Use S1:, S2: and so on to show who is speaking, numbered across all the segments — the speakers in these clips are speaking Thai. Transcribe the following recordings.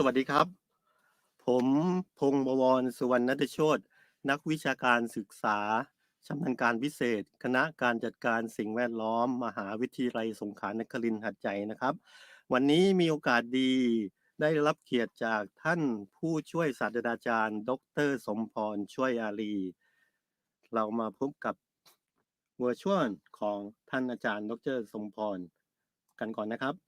S1: สวัสดีครับ ผมพงษ์บวรสุวรรณนัทโชตนักวิชาการศึกษาชำนาญการพิเศษ คณะการจัดการสิ่งแวดล้อม มหาวิทยาลัยสงขลานครินทร์หัดใหญ่นะครับ วันนี้มีโอกาสดีได้รับเกียรติจากท่านผู้ช่วยศาสตราจารย์ ดร สมพรช่วยอารี เรามาพบกับเวอร์ชวลของท่านอาจารย์ ดร สมพรกันก่อนนะครับ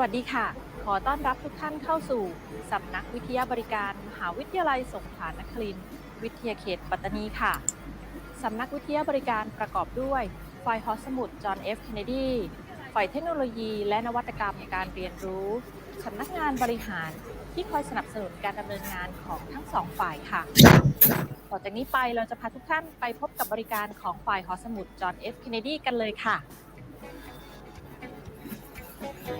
S2: วัสดีค่ะ ขอต้อนรับทุกท่านเข้าสู่ สำนักวิทยาบริการ มหาวิทยาลัยสงขลานครินทร์วิทยาเขตปัตตานีค่ะ สำนักวิทยาบริการประกอบด้วยฝ่ายหอสมุดจอห์นเอฟเคนเนดีฝ่ายเทคโนโลยีและนวัตกรรมการเรียนรู้ สำนักงานบริหารที่คอยสนับสนุนการดำเนินงานของทั้งสองฝ่ายค่ะ ต่อจากนี้ไปเราจะพาทุกท่านไปพบกับบริการของฝ่ายหอสมุดจอห์นเอฟเคนเนดีกันเลยค่ะค่ะ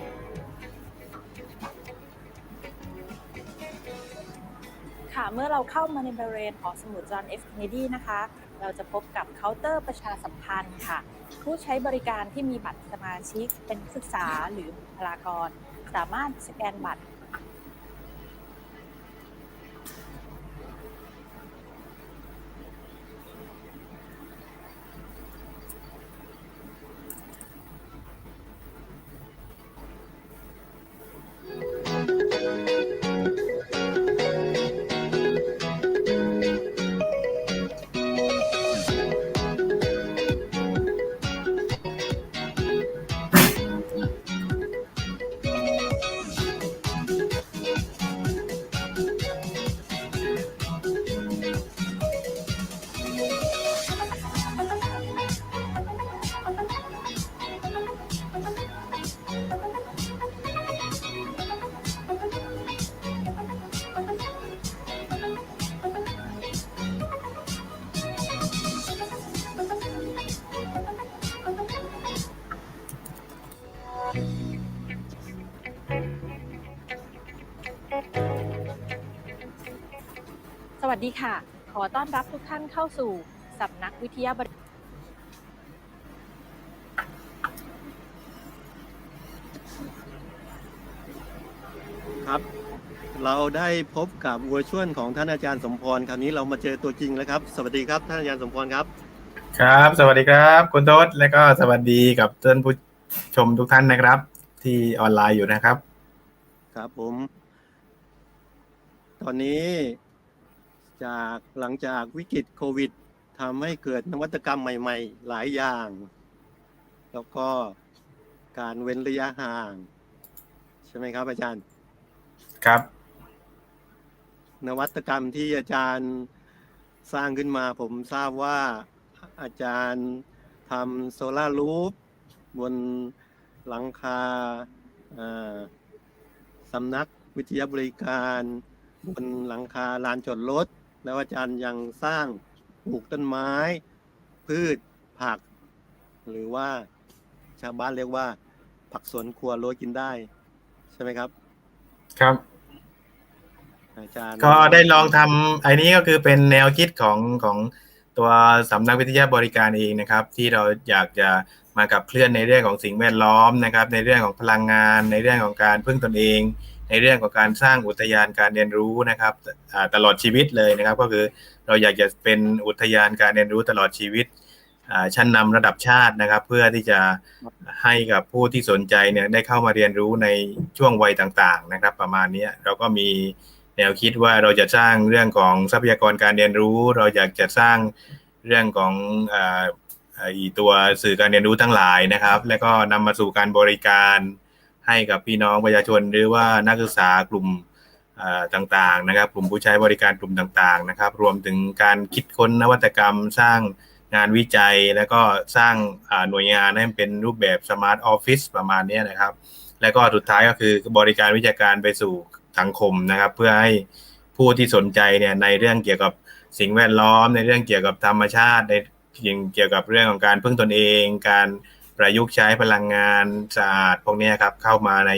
S2: เมื่อเราเข้ามาในบริเวณหอสมุดจอห์นเอฟเคนเนดีนะคะ เราจะพบกับเคาน์เตอร์ประชาสัมพันธ์ค่ะ ผู้ใช้บริการที่มีบัตรสมาชิกเป็นนักศึกษาหรือบุคลากร สามารถสแกนบัตร สวัสดีค่ะ ขอต้อนรับทุกท่านเข้าสู่สำนักวิทยาบริ
S1: ครับ เราได้พบกับเวอร์ชวลของท่านอาจารย์สมพรคราวนี้เรามาเจอตัวจริงแล้วครับ สวัสดีครับท่านอาจารย์สมพรครับ
S3: ครับ สวัสดีครับ คุณโต๊ดและก็สวัสดีกับท่านผู้ชมทุกท่านนะครับ ที่ออนไลน์อยู่นะครับ
S1: ครับผม ตอนนี้ จากหลังจากวิกฤตโควิดทำให้เกิดนวัตกรรมใหม่ ๆ หลายอย่าง แล้วก็การเว้นระยะห่าง ใช่ไหมครับอาจารย์
S3: ครับ
S1: นวัตกรรมที่อาจารย์สร้างขึ้นมาผมทราบว่าอาจารย์ทำโซลาร์รูฟบนหลังคาเอ่อสำนักวิทยาบริการ บนหลังคาลานจอดรถ แล้วอาจารย์ยังสร้างปลูกต้นไม้ พืชผัก หรือว่าชาวบ้านเรียกว่า ผักสวนครัวโรยกินได้ ใช่ไหมครับ
S3: ครับ
S1: อาจารย์
S3: ก็ได้ลองทำไอ้นี้ก็คือเป็นแนวคิดของของตัวสำนักวิทยาบริการเองนะครับ ที่เราอยากจะมากับเคลื่อนในเรื่องของสิ่งแวดล้อมนะครับ ในเรื่องของพลังงาน ในเรื่องของการพึ่งตนเอง ในเรื่องของการสร้างอุทยานการเรียนรู้นะครับตลอดชีวิตเลยนะครับ ก็คือเราอยากจะเป็นอุทยานการเรียนรู้ตลอดชีวิตชั้นนำระดับชาตินะครับ เพื่อที่จะให้กับผู้ที่สนใจเนี่ยได้เข้ามาเรียนรู้ในช่วงวัยต่างๆ นะครับ ประมาณนี้เราก็มีแนวคิดว่าเราจะสร้างเรื่องของทรัพยากรการเรียนรู้ เราอยากจะสร้างเรื่องของอีตัวสื่อการเรียนรู้ทั้งหลายนะครับ แล้วก็นำมาสู่การบริการ ให้กับพี่น้องประชาชนหรือว่านักศึกษากลุ่มต่างๆนะครับ กลุ่มผู้ใช้บริการกลุ่มต่างๆนะครับ รวมถึงการคิดค้นนวัตกรรมสร้างงานวิจัยแล้วก็สร้างหน่วยงานให้เป็นรูปแบบสมาร์ทออฟฟิศประมาณนี้นะครับ แล้วก็สุดท้ายก็คือบริการวิชาการไปสู่สังคมนะครับ เพื่อให้ผู้ที่สนใจเนี่ยในเรื่องเกี่ยวกับสิ่งแวดล้อม ในเรื่องเกี่ยวกับธรรมชาติในเกี่ยวกับเรื่องของการพึ่งตนเอง การ ประยุกต์ใช้พลังงานสะอาดพวกเนี้ยครับ เข้ามาใน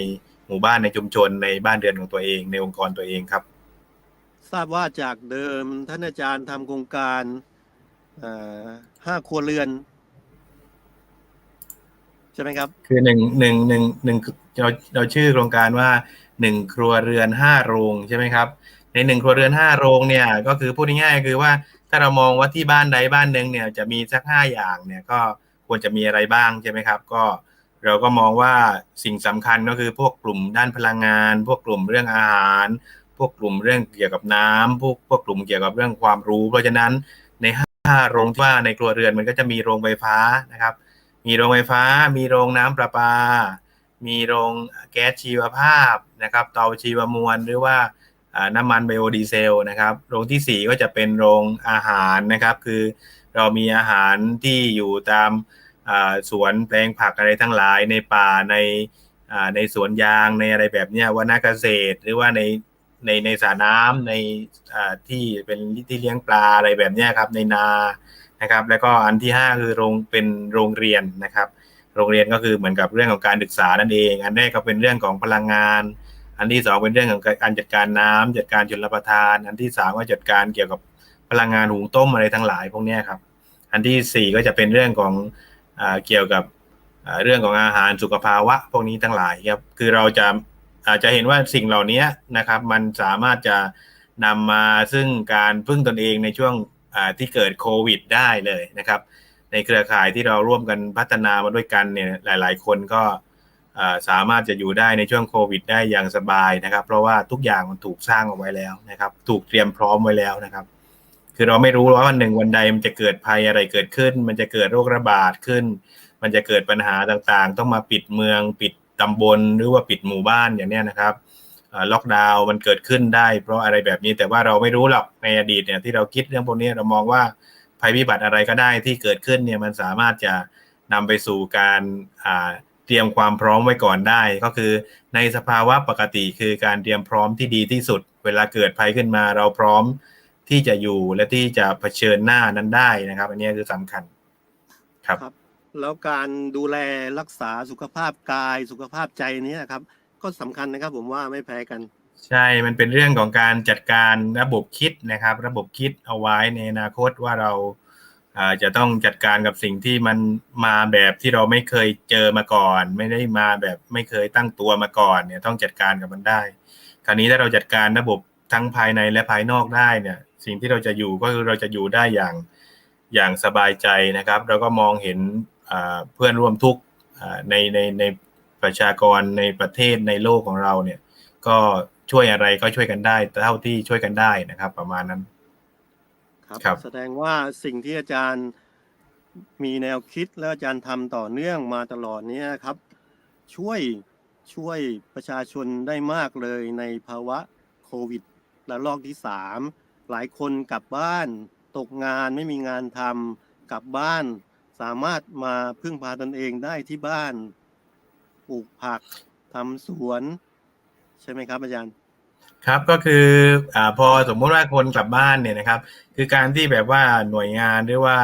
S3: หมู่บ้านในชุมชนในบ้านเรือนของตัวเอง ในองค์กรตัวเองครับ
S1: ทราบว่าจากเดิมท่านอาจารย์ทำโครงการเอ่อห้าครัวเรือน ใช่ไหมครับ
S3: คือหนึ่งหนึ่งหนึ่งหนึ่งเราเราชื่อโครงการว่าหนึ่งครัวเรือนห้าโรงใช่ไหมครับ ในหนึ่งครัวเรือนห้าโรงเนี่ย ก็คือพูดง่ายๆคือว่าถ้าเรามองว่าที่บ้านใดบ้านหนึ่งเนี่ยจะมีสักห้าอย่างเนี่ยก็ ควรจะมีอะไรบ้างใช่ไหมครับ ก็เราก็มองว่าสิ่งสำคัญก็คือพวกกลุ่มด้านพลังงาน พวกกลุ่มเรื่องอาหาร พวกกลุ่มเรื่องเกี่ยวกับน้ำพวกพวกกลุ่มเกี่ยวกับเรื่องความรู้ เพราะฉะนั้นในห้าโรงที่ว่าในครัวเรือนมันก็จะมีโรงไฟฟ้านะครับ มีโรงไฟฟ้า มีโรงน้ำประปา มีโรงแก๊สชีวภาพนะครับ เตาชีวมวลหรือว่าน้ำมันไบโอดีเซลนะครับ โรงที่ 4 ก็จะเป็นโรงอาหารนะครับ คือเรามีอาหารที่อยู่ตาม สวนแปลงผักอะไรทั้งหลายในป่าในในสวนยางในอะไรแบบนี้ว่านาเกษตร หรือว่าในในในสระน้ำในที่เป็นที่เลี้ยงปลาอะไรแบบนี้ครับในนานะครับ แล้วก็อันที่ 5 คือโรงเป็นโรงเรียนนะครับ โรงเรียนก็คือเหมือนกับเรื่องของการศึกษานั่นเอง อันแรกก็เป็นเรื่องของพลังงาน อันที่ 2 เป็นเรื่องของการจัดการน้ำจัดการชลประทาน อันที่3ก็จัดการเกี่ยวกับพลังงานหุงต้มอะไรทั้งหลายพวกนี้ครับ อันทีสี่4 ก็จะเป็นเรื่องของ เกี่ยวกับเรื่องของอาหารสุขภาวะพวกนี้ทั้งหลายครับคือเราจะอาจจะเห็นว่าสิ่งเหล่านี้นะครับ มันสามารถจะนำมาซึ่งการพึ่งตนเองในช่วงที่เกิดโควิดได้เลยนะครับ ในเครือข่ายที่เราร่วมกันพัฒนามาด้วยกันเนี่ยหลาย ๆ คนก็สามารถจะอยู่ได้ในช่วงโควิดได้อย่างสบายนะครับ เพราะว่าทุกอย่างมันถูกสร้างเอาไว้แล้วนะครับ ถูกเตรียมพร้อมไว้แล้วนะครับ คือเราไม่รู้ว่าวันหนึ่งวันใดมันจะเกิดภัยอะไรเกิดขึ้น มันจะเกิดโรคระบาดขึ้น มันจะเกิดปัญหาต่างๆ ต้องมาปิดเมืองปิดตำบลหรือว่าปิดหมู่บ้านอย่างเนี้ยนะครับล็อกดาวน์มันเกิดขึ้นได้ เพราะอะไรแบบนี้แต่ว่าเราไม่รู้หรอกในอดีตเนี่ยที่เราคิดเรื่องพวกนี้เรามองว่าภัยพิบัติอะไรก็ได้ที่เกิดขึ้นเนี่ยมันสามารถจะนำไปสู่การเตรียมความพร้อมไว้ก่อนได้ ก็คือในสภาวะปกติคือการเตรียมพร้อมที่ดีที่สุด เวลาเกิดภัยขึ้นมาเราพร้อม ที่จะอยู่และที่จะเผชิญหน้านั้นได้นะครับ อันนี้คือสำคัญครับ
S1: ครับแล้วการดูแลรักษาสุขภาพกายสุขภาพใจเนี้ครับ ก็สำคัญนะครับ ผมว่าไม่แพ้กัน
S3: ใช่ มันเป็นเรื่องของการจัดการระบบคิดนะครับ ระบบคิดเอาไว้ในอนาคตว่าเราจะต้องจัดการกับสิ่งที่มันมาแบบที่เราไม่เคยเจอมาก่อน ไม่ได้มาแบบไม่เคยตั้งตัวมาก่อนเนี่ยต้องจัดการกับมันได้ คราวนี้ถ้าเราจัดการระบบ ทั้งภายในและภายนอกได้เนี่ย สิ่งที่เราจะอยู่ก็คือเราจะอยู่ได้อย่างอย่างสบายใจนะครับ แล้วก็มองเห็นเพื่อนร่วมทุกข์ในในในประชากรในประเทศในโลกของเราเนี่ย ก็ช่วยอะไรก็ช่วยกันได้เท่าที่ช่วยกันได้นะครับ ประมาณนั้น
S1: ครับ
S3: ครับ
S1: แสดงว่าสิ่งที่อาจารย์มีแนวคิดและอาจารย์ทำต่อเนื่องมาตลอดเนี้ครับ ช่วยช่วยประชาชนได้มากเลยในภาวะโควิด ระลอกที่สามหลายคนกลับบ้านตกงานไม่มีงานทำกลับบ้านสามารถมาพึ่งพาตนเองได้ที่บ้านปลูกผักทำสวน ใช่ไหมครับอาจารย์
S3: ครับก็คืออ่าพอสมมติว่าคนกลับบ้านเนี่ยนะครับ คือการที่แบบว่าหน่วยงานหรือว่า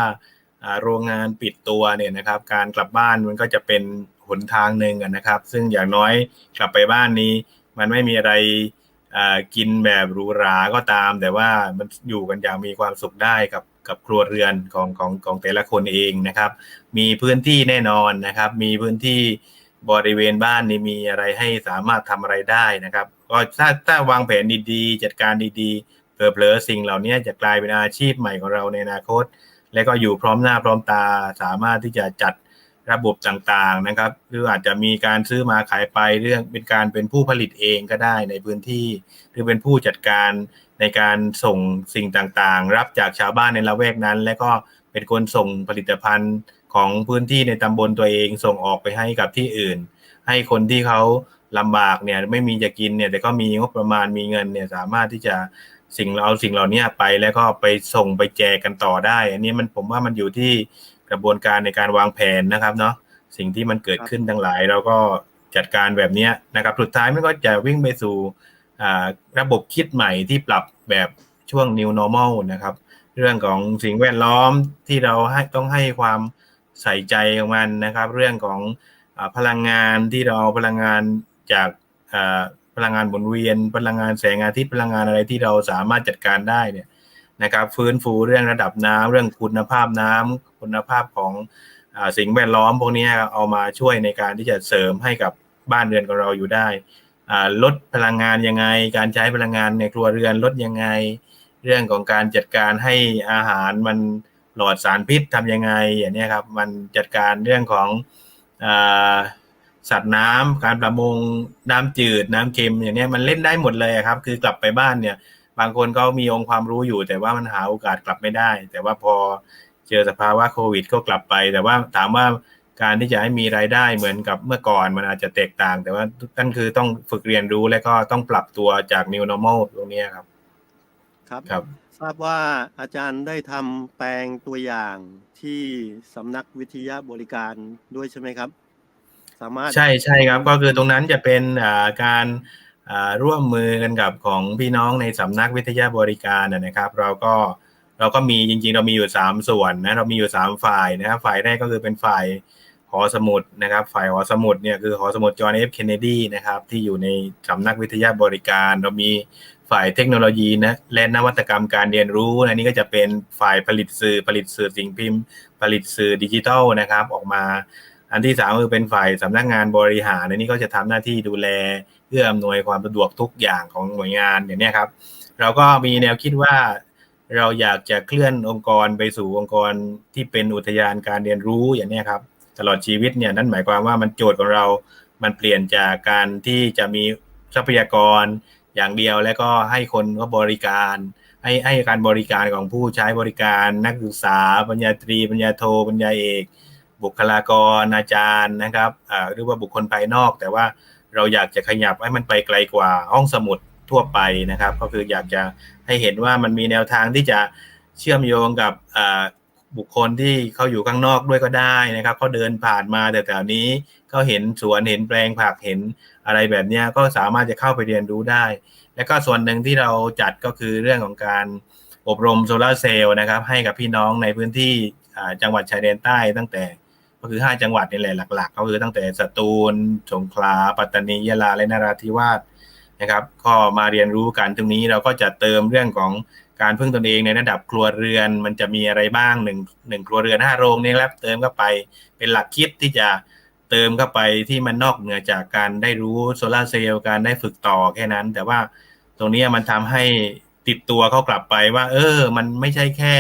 S3: อ่าโรงงานปิดตัวเนี่ยนะครับ การกลับบ้านมันก็จะเป็นหนทางหนึ่งนะครับ ซึ่งอย่างน้อยกลับไปบ้านนี้ มันไม่มีอะไร กินแบบหรูหราก็ตาม แต่ว่ามันอยู่กันอย่างมีความสุขได้กับกับครัวเรือนของของของแต่ละคนเองนะครับ มีพื้นที่แน่นอนนะครับ มีพื้นที่บริเวณบ้านนี่มีอะไรให้สามารถทำอะไรได้นะครับ ก็ถ้าถ้าวางแผนดีๆ จัดการดีๆเผลอๆสิ่งเหล่านี้จะกลายเป็นอาชีพใหม่ของเราในอนาคต และก็อยู่พร้อมหน้าพร้อมตาสามารถที่จะจัด ระบบต่างๆนะครับหรืออาจจะมีการซื้อมาขายไปเรื่องเป็นการเป็นผู้ผลิตเองก็ได้ในพื้นที่ หรือเป็นผู้จัดการในการส่งสิ่งต่างๆ รับจากชาวบ้านในละแวกนั้น และก็เป็นคนส่งผลิตภัณฑ์ของพื้นที่ในตำบลตัวเองส่งออกไปให้กับที่อื่น ให้คนที่เขาลำบากเนี่ยไม่มีจะกินเนี่ยแต่ก็มีงบประมาณมีเงินเนี่ยสามารถที่จะสิ่งเอาสิ่งเหล่านี้ไปแล้วก็ไปส่งไปแจกกันต่อได้ อันนี้มันผมว่ามันอยู่ที่ กระบวนการในการวางแผนนะครับเนาะสิ่งที่มันเกิดขึ้นทั้งหลายเราก็จัดการแบบนี้นะครับ สุดท้ายมันก็จะวิ่งไปสู่ระบบคิดใหม่ที่ปรับแบบช่วง new normal นะครับ เรื่องของสิ่งแวดล้อมที่เราให้ต้องให้ความใส่ใจของมันนะครับ เรื่องของอพลังงานที่เราพลังงานจากพลังงานหมุนเวียน พลังงานแสงอาทิตย์พลังงานอะไรที่เราสามารถจัดการได้เนี่ย นะครับฟื้นฟูเรื่องระดับน้ำเรื่องคุณภาพน้ำคุณภาพของอสิ่งแวดล้อมพวกนี้เอามาช่วยในการที่จะเสริมให้กับบ้านเรือนของเราอยู่ได้ลดพลังงานยังไง การใช้พลังงานในครัวเรือนลดยังไง เรื่องของการจัดการให้อาหารมันหลอดสารพิษทำยังไงอย่างนี้ครับมันจัดการเรื่องของอสัตว์น้ำการประมงน้ำจืดน้ำเค็มอย่างนี้มันเล่นได้หมดเลยครับ คือกลับไปบ้านเนี่ย บางคนก็มีองค์ความรู้อยู่ แต่ว่ามันหาโอกาสกลับไม่ได้ แต่ว่าพอเจอสภาวะโควิดก็กลับไป แต่ว่าถามว่าการที่จะให้มีรายได้เหมือนกับเมื่อก่อนมันอาจจะแตกต่าง แต่ว่านั่นคือต้องฝึกเรียนรู้และก็ต้องปรับตัวจาก new normal ตรงนี้ครับ
S1: ครับ
S3: ครับ
S1: ทราบว่าอาจารย์ได้ทำแปลงตัวอย่างที่สำนักวิทยาบริการด้วยใช่ไหมครับ สามารถ
S3: ใช่ใช่ครับ ก็คือตรงนั้นจะเป็นอ่าการอ่า ร่วมมือกันกับของพี่น้องในสำนักวิทยาบริการนะครับ เราก็เราก็มีจริงๆ เรามีอยู่สามส่วนนะเรามีอยู่สามฝ่ายนะครับฝ่ายแรกก็คือเป็นฝ่ายหอสมุดนะครับ ฝ่ายหอสมุดเนี่ยคือหอสมุดจอห์นเอฟเคนเนดีนะครับที่อยู่ในสำนักวิทยาบริการ เรามีฝ่ายเทคโนโลยีนะและนวัตกรรมการเรียนรู้อันนี้ก็จะเป็นฝ่ายผลิตสื่อผลิตสื่อสิ่งพิมพ์ ผลิตสื่อดิจิทัลนะครับ ออกมา อันที่สามคือเป็นฝ่ายสำนักงานบริหารอันนี้ก็จะทำหน้าที่ดูแลเพื่ออำนวยความสะดวกทุกอย่างของหน่วยงานอย่างนี้ครับ เราก็มีแนวคิดว่าเราอยากจะเคลื่อนองค์กรไปสู่องค์กรที่เป็นอุทยานการเรียนรู้อย่างนี้ครับ ตลอดชีวิตเนี่ยนั่นหมายความว่ามันโจทย์ของเรา มันเปลี่ยนจากการที่จะมีทรัพยากรอย่างเดียวแล้วก็ให้คนก็บริการให้ให้การบริการของผู้ใช้บริการนักศึกษาปริญญาตรีปริญญาโทปริญญาเอก บุคลากรอาจารย์นะครับหรือว่าบุคคลภายนอก แต่ว่าเราอยากจะขยับให้มันไปไกลกว่าห้องสมุดทั่วไปนะครับ ก็คืออยากจะให้เห็นว่ามันมีแนวทางที่จะเชื่อมโยงกับบุคคลที่เขาอยู่ข้างนอกด้วยก็ได้นะครับเขาเดินผ่านมาแต่แถวนี้เขาเห็นสวนเห็นแปลงผักเห็นอะไรแบบนี้ก็สามารถจะเข้าไปเรียนรู้ได้ แล้วก็ส่วนหนึ่งที่เราจัดก็คือเรื่องของการอบรมโซลาร์เซลล์นะครับให้กับพี่น้องในพื้นที่จังหวัดชายแดนใต้ตั้งแต่ ก็คือ 5 จังหวัดนี่แหละหลัก ๆ ก็คือตั้งแต่สตูล สงขลา ปัตตานี ยะลา และนราธิวาสนะครับ ก็มาเรียนรู้กันตรงนี้เราก็จะเติมเรื่องของการพึ่งตนเองในระดับครัวเรือน มันจะมีอะไรบ้างหนึ่งหนึ่งครัวเรือนห้าโรงนี่ครับเติมเข้าไปเป็นหลักคิดที่จะเติมเข้าไปที่มันนอกเหนือจากการได้รู้โซลาเซลล์การได้ฝึกต่อแค่นั้น แต่ว่าตรงนี้มันทำให้ติดตัวเขากลับไปว่า เออ มันไม่ใช่แค่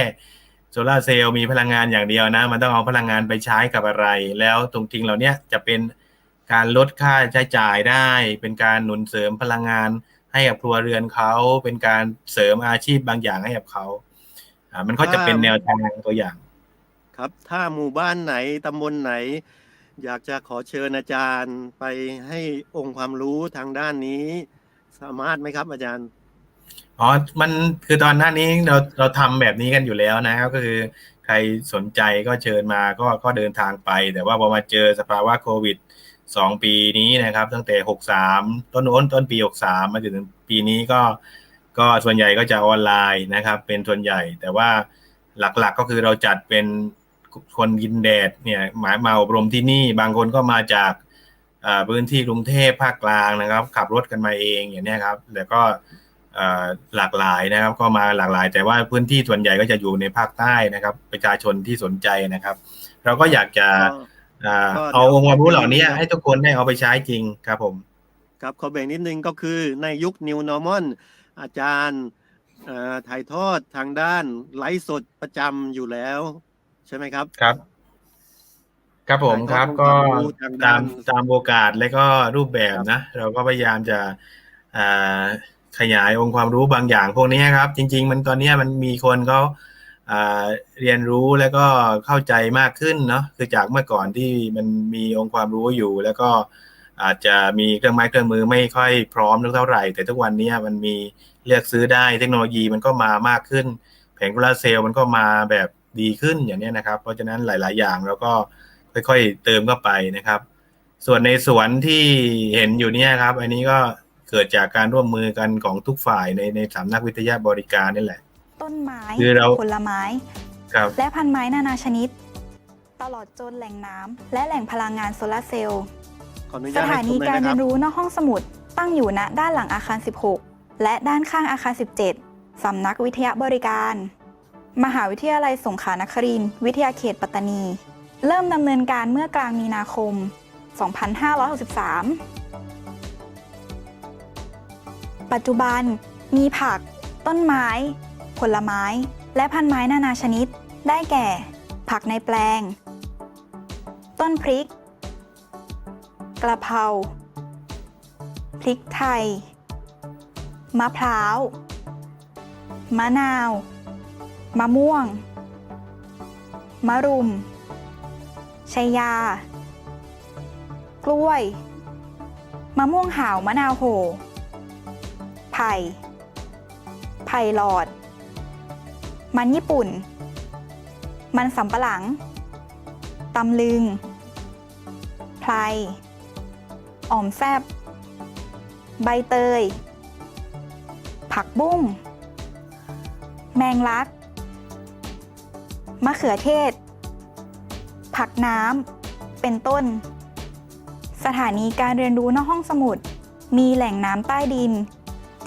S3: ลาเซลล์มีพลังงานอย่างเดียวนะ มันต้องเอาพลังงานไปใช้กับอะไร แล้วตรงจริงเหล่านี้จะเป็นการลดค่าใช้จ่ายได้ เป็นการหนุนเสริมพลังงานให้กับครัวเรือนเขา เป็นการเสริมอาชีพบางอย่างให้กับเขาอ่ามันก็จะเป็นแนวทางตัวอย่าง
S1: ครับ ถ้าหมู่บ้านไหนตำบลไหน อยากจะขอเชิญอาจารย์ไปให้องค์ความรู้ทางด้านนี้ สามารถไหมครับอาจารย์
S3: อ๋อ มันคือตอนหน้านี้เราเราทำแบบนี้กันอยู่แล้วนะครับก็คือใครสนใจก็เชิญมาก็ก็เดินทางไป แต่ว่าพอมาเจอสภาวะโควิดสองปีนี้นะครับ ตั้งแต่หกสามต้นโน้นต้นปีหกสามมาถึงปีนี้ก็ ก็ส่วนใหญ่ก็จะออนไลน์นะครับ เป็นส่วนใหญ่ แต่ว่าหลักๆก็คือเราจัดเป็นคนยินแดดเนี่ยหมายมาอบรมที่นี่บางคนก็มาจากพื้นที่กรุงเทพภาคกลางนะครับ ขับรถกันมาเองอย่างนี้ครับแต่ก็ หลากหลายนะครับก็มาหลากหลาย แต่ว่าพื้นที่ส่วนใหญ่ก็จะอยู่ในภาคใต้นะครับ ประชาชนที่สนใจนะครับ เราก็อยากจะ
S1: ก็
S3: อ่า
S1: ก็
S3: เอาองค์ความรู้เหล่านี้
S1: เดี๋ยว
S3: ให้ทุกคนได้เอาไปใช้จริงครับผม
S1: ครับขอแบ่งนิดนึงก็คือในยุค New Normal อาจารย์เอ่อถ่ายทอดทางด้านไลฟ์สดประจำอยู่แล้ว ใช่ไหมครับ
S3: ครับ ครับผมครับ
S1: ถ่ายท
S3: ก็
S1: อดความรู้ทาง
S3: ตา
S1: ด้ามน
S3: ตามโอกาสและก็รูปแบบ
S1: ครับ
S3: นะ เราก็พยายามจะอ่า ขยายองค์ความรู้บางอย่างพวกนี้ครับ จริง ๆ มันตอนนี้มันมีคนเขาเรียนรู้แล้วก็เข้าใจมากขึ้นเนาะคือจากเมื่อก่อนที่มันมีองค์ความรู้อยู่ แล้วก็อาจจะมีเครื่องไม้เครื่องมือไม่ค่อยพร้อมเท่าไหร่ แต่ทุกวันนี้มันมีเลือกซื้อได้เทคโนโลยีมันก็มามากขึ้น แผงโซลาเซลล์มันก็มาแบบดีขึ้นอย่างนี้นะครับ เพราะฉะนั้นหลาย ๆ อย่างเราก็ค่อย ๆ เติมเข้าไปนะครับ ส่วนในสวนที่เห็นอยู่เนี่ยครับ อันนี้ก็ เกิดจากการร่วมมือกันของทุกฝ่ายในในสำนักวิทยาบริการนี่แหละ
S4: ต้นไม้
S3: คือเรา
S4: ผลไม้
S3: ครับ
S4: และพันธุ์ไม้นานาชนิด ตลอดจนแหล่งน้ำและแหล่งพลังงานโซลาร์เซลล์
S1: ขออนุ
S4: ส
S1: ญาต
S4: ถา
S1: ให้ช
S4: นี
S1: มเลย
S4: การ
S1: นะค
S4: เรี
S1: รั
S4: ย
S1: บ
S4: นรู้นอกห้องสมุดตั้งอยู่ณด้านหลังอาคาร 16 และด้านข้างอาคาร 17 สำนักวิทยาบริการ มหาวิทยาลัยสงขลานครินทร์วิทยาเขตปัตตานี เริ่มดำเนินการเมื่อกลางมีนาคม 2563 ปัจจุบัน มีผัก ต้นไม้ ผลไม้ และพันไม้นานาชนิด ได้แก่ ผักในแปลง ต้นพริก กระเพรา พริกไทย มะพร้าว มะนาว มะม่วง มะรุม ชัยยา กล้วย มะม่วงหาวมะนาวโห ไผ่ไผ่หลอด มันญี่ปุ่น มันสำปะหลัง ตำลึง ไพรอ่อมแซบ ใบเตย ผักบุ้ง แมงลัก มะเขือเทศ ผักน้ำ เป็นต้น สถานีการเรียนรู้นอกห้องสมุด มีแหล่งน้ำใต้ดิน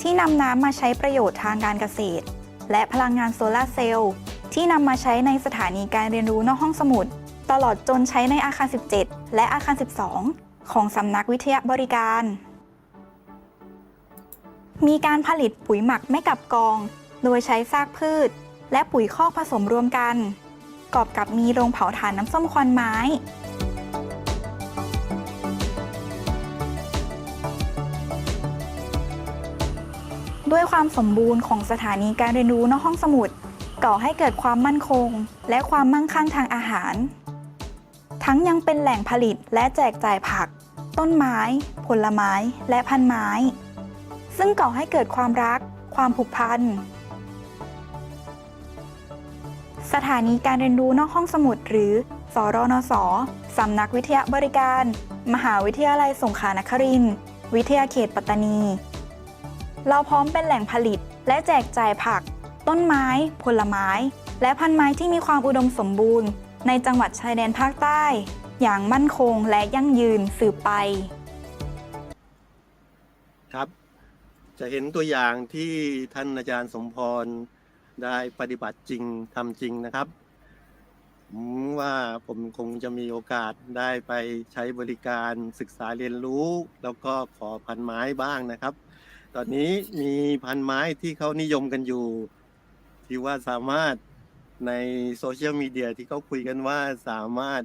S4: ที่นำน้ำมาใช้ประโยชน์ทางการเกษตร และพลังงานโซลาร์เซลล์ที่นำมาใช้ในสถานีการเรียนรู้นอกห้องสมุด ตลอดจนใช้ในอาคาร 17 และอาคาร 12 ของสำนักวิทยาบริการ มีการผลิตปุ๋ยหมักไม่กลับกอง โดยใช้ซากพืช และปุ๋ยคอกผสมรวมกัน กอบกับมีโรงเผาถ่านน้ำส้มควันไม้ ด้วยความสมบูรณ์ของสถานีการเรียนรู้นอกห้องสมุด ก่อให้เกิดความมั่นคง และความมั่งคั่งทางอาหาร ทั้งยังเป็นแหล่งผลิตและแจกจ่ายผัก ต้นไม้ ผลไม้ และพันไม้ ซึ่งก่อให้เกิดความรัก ความผูกพัน สถานีการเรียนรู้นอกห้องสมุด หรือ สรนสสำนักวิทยาบริการ มหาวิทยาลัยสงขลานครินทร์วิทยาเขตปัตตานี เราพร้อมเป็นแหล่งผลิต และแจกจ่ายผัก ต้นไม้ ผลไม้ และพันไม้ที่มีความอุดมสมบูรณ์ ในจังหวัดชายแดนภาคใต้ อย่างมั่นคงและยั่งยืนสืบไป
S1: ครับ จะเห็นตัวอย่างที่ท่านอาจารย์สมพรได้ปฏิบัติจริงทำจริงนะครับผมว่าผมคงจะมีโอกาสได้ไปใช้บริการศึกษาเรียนรู้ แล้วก็ขอพันไม้บ้างนะครับ ตอนนี้มีพันไม้ที่เขานิยมกันอยู่ ที่ว่าสามารถในโซเชียลมีเดียที่เขาคุยกันว่าสามารถ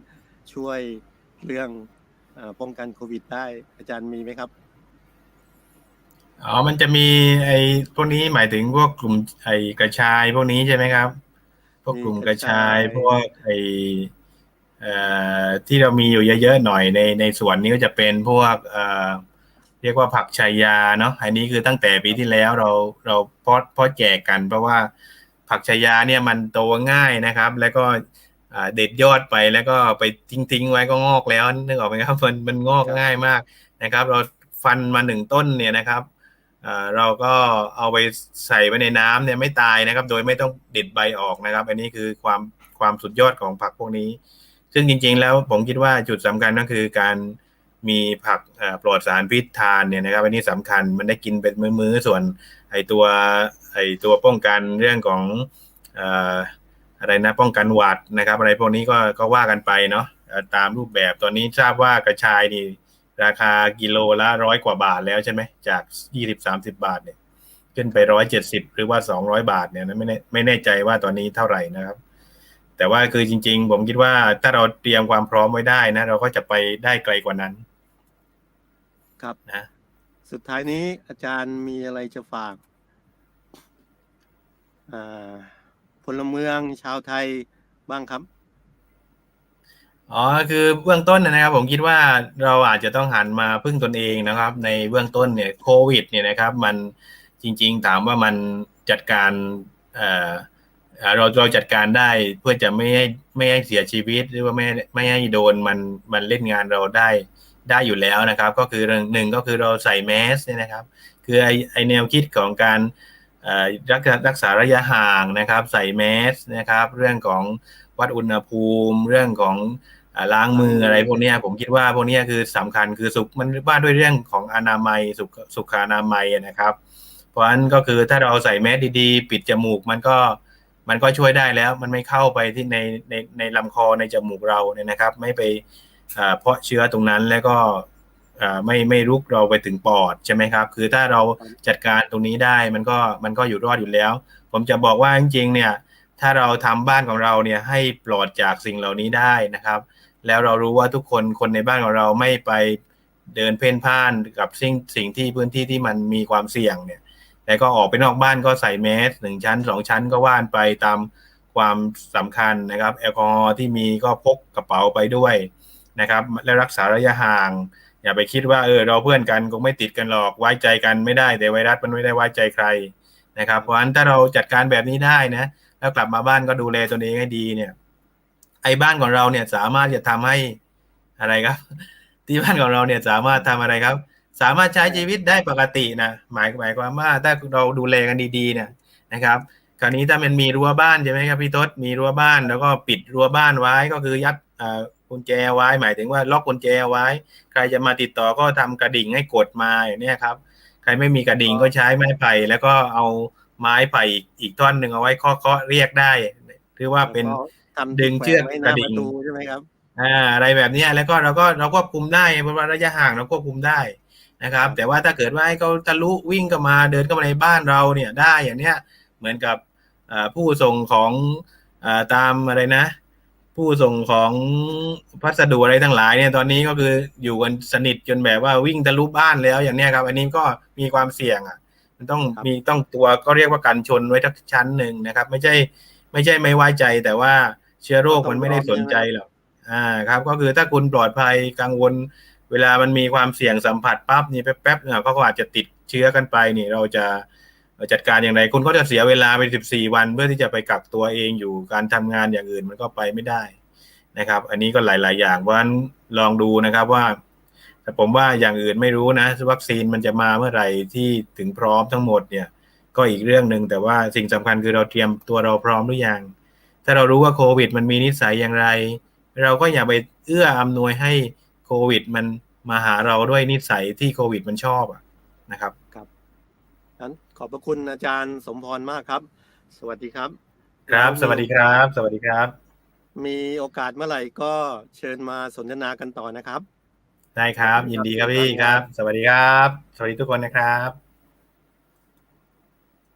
S1: ช่วยเรื่องเออป้องกันโควิดได้ อาจารย์มีไหมครับ
S3: อ๋อ มันจะมีไอ้พวกนี้หมายถึงพวกกลุ่มไอ้กระชายพวกนี้ใช่ไหมครับ พวกกลุ่มกระชาย
S1: มีกระชาย
S3: พวกไอ้เอ่อที่เรามีอยู่เยอะๆหน่อยในในสวนนี้ก็จะเป็นพวกเอ่อเรียกว่าผักชายาเนาะอันนี้คือตั้งแต่ปีที่แล้วเราเราเพาะเพาะแจกกัน เพราะว่าผักชายาเนี่ยมันโตง่ายนะครับ แล้วก็เด็ดยอดไปแล้วก็ไปทิ้งๆไว้ก็งอกแล้วนึกออกไหมครับมันมันงอกง่ายมากนะครับ เราฟันมาหนึ่งต้นเนี่ยนะครับเราก็เอาไปใส่ไว้ในน้ำเนี่ยไม่ตายนะครับ โดยไม่ต้องเดิดใบออกนะครับ อันนี้คือความความสุดยอดของผักพวกนี้ ซึ่งจริงๆแล้วผมคิดว่าจุดสำคัญก็คือการ มีผักปลอดสารพิษทานเนี่ยนะครับอันนี้สำคัญมันได้กินเป็นมื้อๆส่วนไอตัวไอตัวป้องกันเรื่องของอะไรนะป้องกันหวัดนะครับ อะไรพวกนี้ก็ก็ว่ากันไปเนาะตามรูปแบบตอนนี้ทราบว่ากระชายนี่ราคากิโลละร้อยกว่าบาทแล้วใช่ไหมจากยี่สิบสามสิบาทเนี่ยขึ้นไปร้อยเจ็ดสิบหรือว่าสองร้อยบาทเนี่ยนะไม่แน่ไม่แน่ใจว่าตอนนี้เท่าไหร่นะครับ แต่ว่าคือจริง ๆ ผมคิดว่าถ้าเราเตรียมความพร้อมไว้ได้นะ เราก็จะไปได้ไกลกว่านั้น
S1: ครับ
S3: นะ
S1: สุดท้ายนี้อาจารย์มีอะไรจะฝากอ่าพลเมืองชาวไทยบ้างครับ
S3: อ๋อ คือเบื้องต้นนะครับ ผมคิดว่าเราอาจจะต้องหันมาพึ่งตนเองนะครับ ในเบื้องต้นเนี่ยโควิด เนี่ยนะครับ มันจริง ๆ ถามว่ามันจัดการเอ่อเอ่อเราเราจัดการได้เพื่อจะไม่ให้ไม่ให้เสียชีวิตหรือว่าไม่ไม่ให้โดนมันมันเล่นงานเราได้ ได้อยู่แล้วนะครับ ก็คือเรื่องหนึ่งก็คือเราใส่แมสเนี่ยนะครับ คือไอไอแนวคิดของการรักษารักษาระยะห่างนะครับ ใส่แมสนะครับ เรื่องของวัดอุณหภูมิ เรื่องของล้างมืออะไรพวกนี้ผมคิดว่าพวกนี้คือสำคัญคือสุขมันว่าด้วยเรื่องของอนามัยสุขสุขอนามัยนะครับ เพราะฉะนั้นก็คือถ้าเราใส่แมสดีๆ ปิดจมูกมันก็มันก็ช่วยได้แล้ว มันไม่เข้าไปที่ในในในลำคอในจมูกเราเนี่ยนะครับ ไม่ไป เพาะเชื้อตรงนั้นแล้วก็อ่าไม่ไม่รุกเราไปถึงปอดใช่ไหมครับ คือถ้าเราจัดการตรงนี้ได้มันก็มันก็อยู่รอดอยู่แล้ว ผมจะบอกว่าจริงๆเนี่ยถ้าเราทำบ้านของเราเนี่ยให้ปลอดจากสิ่งเหล่านี้ได้นะครับ แล้วเรารู้ว่าทุกคนคนในบ้านของเราไม่ไปเดินเพ่นพ่านกับสิ่งสิ่งที่พื้นที่ที่มันมีความเสี่ยงเนี่ยแล้วก็ออกไปนอกบ้านก็ใส่แมสหนึ่งชั้นสองชั้นก็ว่านไปตามความสำคัญนะครับ แอลกอฮอล์ที่มีก็พกกระเป๋าไปด้วย นะครับและรักษาระยะห่าง อย่าไปคิดว่าเออเราเพื่อนกันคงไม่ติดกันหรอกไว้ใจกันไม่ได้แต่ไวรัสมันไม่ได้ไว้ใจใครนะครับ เพราะฉะนั้นถ้าเราจัดการแบบนี้ได้นะแล้วกลับมาบ้านก็ดูแลตัวเองให้ดีเนี่ย ไอ้บ้านของเราเนี่ยสามารถจะทำให้อะไรครับ ที่บ้านของเราเนี่ยสามารถทำอะไรครับ สามารถใช้ชีวิตได้ปกตินะหมายหมายความว่าถ้าเราดูแลกันดีๆเนี่ยนะครับคราวนี้ถ้ามันมีรั้วบ้านใช่ไหมครับพี่ทศมีรั้วบ้านแล้วก็ปิดรั้วบ้านไว้ก็คือยัดอ่า กุญแจไว้หมายถึงว่าล็อกกุญแจไว้ ใครจะมาติดต่อก็ทำกระดิ่งให้กดมาอย่างเนี้ยครับ ใครไม่มีกระดิ่งก็ใช้ไม้ไผ่แล้วก็เอาไม้ไผ่อีกอีกท่อนหนึ่งเอาไว้เคาะเคาะเรียกได้หรือว่าเป็น
S1: ทำ
S3: ดึงเชือก
S1: แขวนไว้ห
S3: กระ
S1: น้า
S3: ดิ่
S1: ป
S3: ง
S1: ระตูใช่ไหมครับ
S3: อ่าอะไรแบบเนี้ยแล้วก็เราก็เราควบคุมได้เพราะว่าระยะห่างเราควบคุมได้นะครับ แต่ว่าถ้าเกิดว่าให้เขาทะลุวิ่งเข้ามาเดินเข้ามาในบ้านเราเนี่ยได้อย่างเนี้ยเหมือนกับอ่าผู้ส่งของอ่าตามอะไรนะ ผู้ส่งของพัสดุอะไรทั้งหลายเนี่ยตอนนี้ก็คืออยู่กันสนิทจนแบบว่าวิ่งทะลุบ้านแล้วอย่างเนี้ยครับ อันนี้ก็มีความเสี่ยงอะ มันต้อง
S1: ครับ
S3: มีต้องตัวก็เรียกว่ากันชนไว้ทักชั้นหนึ่งนะครับ ไม่ใช่ ไม่ใช่ไม่ไว้ใจ แต่ว่าเชื้อโรคมันไม่ได้สนใจหรอกอ่าครับ ก็คือถ้าคุณปลอดภัยกังวล เวลามันมีความเสี่ยงสัมผัสปั๊บนี่แป๊บๆเนี่ยเขาก็อาจจะติดเชื้อกันไปนี่เราจะ จัดการอย่างไรคุณก็จะเสียเวลาไปสิบสี่วัน เพื่อที่จะไปกักตัวเองอยู่การทำงานอย่างอื่นมันก็ไปไม่ได้นะครับ อันนี้ก็หลาย ๆ อย่างเพราะฉะนั้นลองดูนะครับว่าแต่ผมว่าอย่างอื่นไม่รู้นะวัคซีนมันจะมาเมื่อไหร่ที่ถึงพร้อมทั้งหมดเนี่ยก็อีกเรื่องหนึ่งแต่ว่าสิ่งสำคัญคือเราเตรียมตัวเราพร้อมหรือยังถ้าเรารู้ว่าโควิด มันมีนิสัยอย่างไร เราก็อย่าไปเอื้ออำนวยให้โควิด มันมาหาเราด้วยนิสัยที่โควิด มันชอบอะนะครับ
S1: ขอบพระคุณอาจารย์สมพรมากครับ สวัสดีครับ
S3: ครับ
S1: แล้วมี
S3: สวัสดีครับ สวัสดีครับ
S1: มีโอกาสเมื่อไหร่ก็เชิญมาสนทนากันต่อนะครับ
S3: ได้ครับ ยินดีครับพี่ครับ สวัสดีครับ สวัสดีทุกคนนะครับ